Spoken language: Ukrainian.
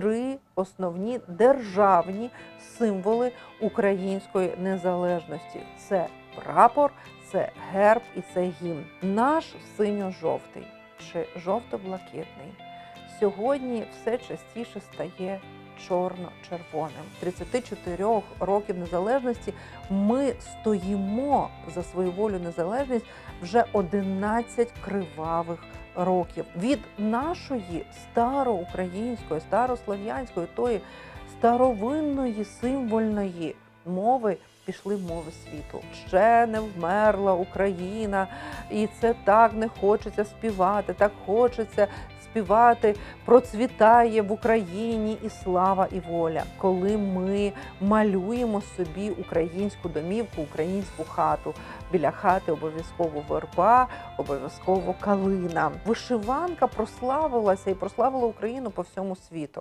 три основні державні символи української незалежності: це прапор, це герб і це гімн. Наш синьо-жовтий чи жовто-блакитний сьогодні все частіше стає чорно-червоним. 34 років незалежності ми стоїмо за свою волю незалежність вже 11 кривавих років. Від нашої староукраїнської, старослов'янської, тої старовинної символьної мови пішли мови світу. Ще не вмерла Україна, і це так не хочеться співати, так хочеться співати процвітає в Україні і слава, і воля. Коли ми малюємо собі українську домівку, українську хату. Біля хати обов'язково верба, обов'язково калина. Вишиванка прославилася і прославила Україну по всьому світу.